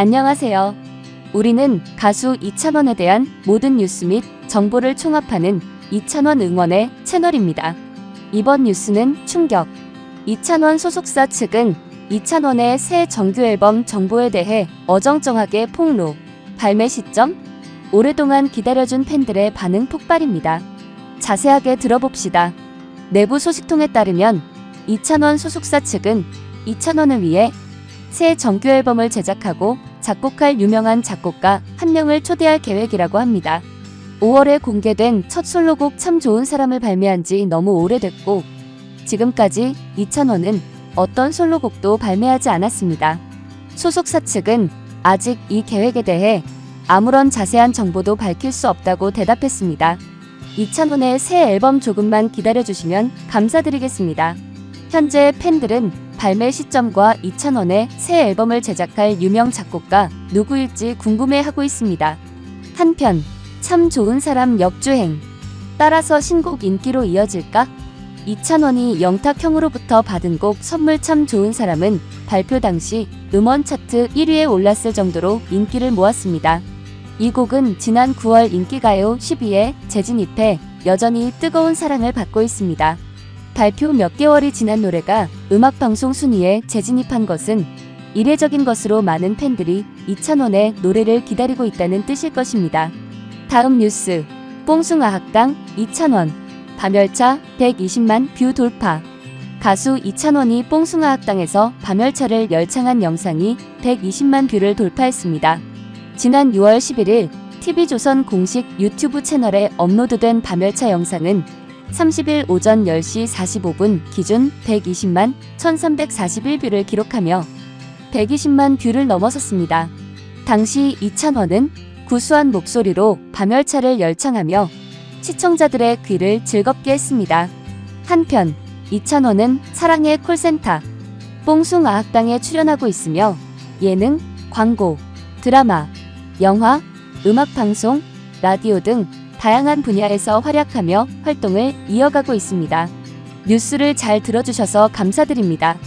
안녕하세요. 우리는 가수 이찬원에 대한 모든 뉴스 및 정보를 총합하는 이찬원 응원의 채널입니다. 이번 뉴스는 충격. 이찬원 소속사 측은 이찬원의 새 정규 앨범 정보에 대해 어정쩡하게 폭로. 발매 시점? 오랫동안 기다려준 팬들의 반응 폭발입니다. 자세하게 들어봅시다. 내부 소식통에 따르면 이찬원 소속사 측은 이찬원을 위해 새 정규 앨범을 제작하고 작곡할 유명한 작곡가 한 명을 초대할 계획이라고 합니다. 5월에 공개된 첫 솔로곡 참 좋은 사람을 발매한 지 너무 오래됐고 지금까지 이찬원은 어떤 솔로곡도 발매하지 않았습니다. 소속사 측은 아직 이 계획에 대해 아무런 자세한 정보도 밝힐 수 없다고 대답했습니다. 이찬원의 새 앨범 조금만 기다려주시면 감사드리겠습니다. 현재 팬들은 발매 시점과 이찬원의 새 앨범을 제작할 유명 작곡가 누구일지 궁금해하고 있습니다. 한편 참 좋은 사람 역주행 따라서 신곡 인기로 이어질까? 이찬원이 영탁형으로부터 받은 곡 선물 참 좋은 사람은 발표 당시 음원 차트 1위에 올랐을 정도로 인기를 모았습니다. 이 곡은 지난 9월 인기가요 10위에 재진입해 여전히 뜨거운 사랑을 받고 있습니다. 발표 몇 개월이 지난 노래가 음악방송 순위에 재진입한 것은 이례적인 것으로 많은 팬들이 이찬원의 노래를 기다리고 있다는 뜻일 것입니다. 다음 뉴스. 뽕숭아학당 이찬원. 밤열차 120만 뷰 돌파. 가수 이찬원이 뽕숭아학당에서 밤열차를 열창한 영상이 120만 뷰를 돌파했습니다. 지난 6월 11일 TV조선 공식 유튜브 채널에 업로드된 밤열차 영상은 30일 오전 10시 45분 기준 120만 1341뷰를 기록하며 120만 뷰를 넘어섰습니다. 당시 이찬원은 구수한 목소리로 밤열차를 열창하며 시청자들의 귀를 즐겁게 했습니다. 한편 이찬원은 사랑의 콜센터 뽕숭아학당에 출연하고 있으며 예능, 광고, 드라마, 영화, 음악방송, 라디오 등 다양한 분야에서 활약하며 활동을 이어가고 있습니다. 뉴스를 잘 들어주셔서 감사드립니다.